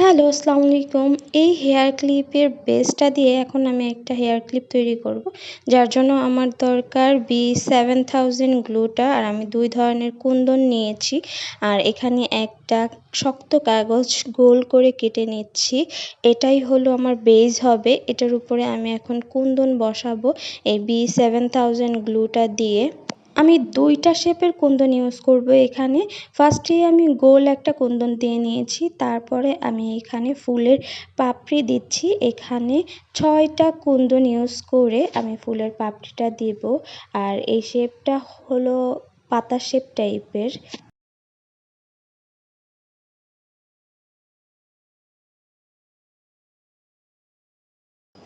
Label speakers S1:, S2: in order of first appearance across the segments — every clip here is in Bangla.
S1: হ্যালো, আসসালামু আলাইকুম। এই হেয়ার ক্লিপের বেসটা দিয়ে এখন আমি একটা হেয়ার ক্লিপ তৈরি করব, যার জন্য আমার দরকার বি সেভেন থাউজেন্ড গ্লুটা, আর আমি দুই ধরনের কুন্দন নিয়েছি, আর এখানে একটা শক্ত কাগজ গোল করে কেটে নিচ্ছি। এটাই হলো আমার বেজ হবে, এটার উপরে আমি এখন কুন্দন বসাবো এই বি সেভেন থাউজেন্ড গ্লুটা দিয়ে। আমি দুইটা শেপের কুন্দন ইউজ করব এখানে। ফার্স্টে আমি গোল একটা কুন্দন দিয়ে নিয়েছি, তারপরে আমি এখানে ফুলের পাপড়ি দিচ্ছি। এখানে ছয়টা কুন্দন ইউজ করে আমি ফুলের পাপড়িটা দেব। আর এই শেপটা হলো পাতা শেপ টাইপের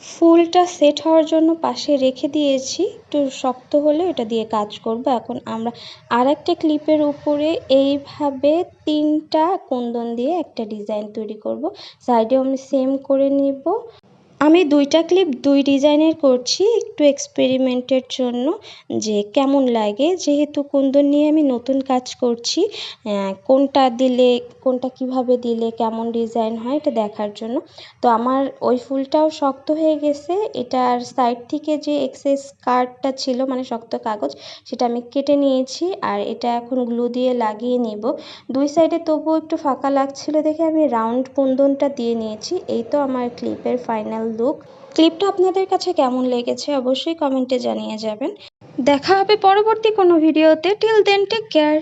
S1: ফুলটা সেট হওয়ার জন্য পাশে রেখে দিয়েছি। একটু শক্ত হলে এটা দিয়ে কাজ করব। এখন আমরা আর একটা ক্লিপের উপরে এইভাবে তিনটা কুন্দন দিয়ে একটা ডিজাইন তৈরি করব। সাইডেও আমি সেম করে নিব। আমি দুইটা ক্লিপ দুই ডিজাইনের করছি একটু এক্সপেরিমেন্টের জন্য যে কেমন লাগে। যেহেতু কুন্দন নিয়ে আমি নতুন কাজ করছি কোনটা দিলে, কোনটা কীভাবে দিলে কেমন ডিজাইন হয় এটা দেখার জন্য। তো আমার ওই ফুলটাও শক্ত হয়ে গেছে, এটার সাইড থেকে যে এক্সেস কার্ডটা ছিল মানে শক্ত কাগজ, সেটা আমি কেটে নিয়েছি আর এটা এখন গ্লু দিয়ে লাগিয়ে নেব। দুই সাইডে তবুও একটু ফাঁকা লাগছিল দেখে আমি রাউন্ড কুন্দনটা দিয়ে নিয়েছি, এই তো আমার ক্লিপের ফাইনাল লুক ক্লিপটা আপনাদের কাছে কেমন লেগেছে অবশ্যই কমেন্টে জানিয়ে যাবেন। দেখা হবে পরবর্তী কোনো ভিডিওতে। Till then take care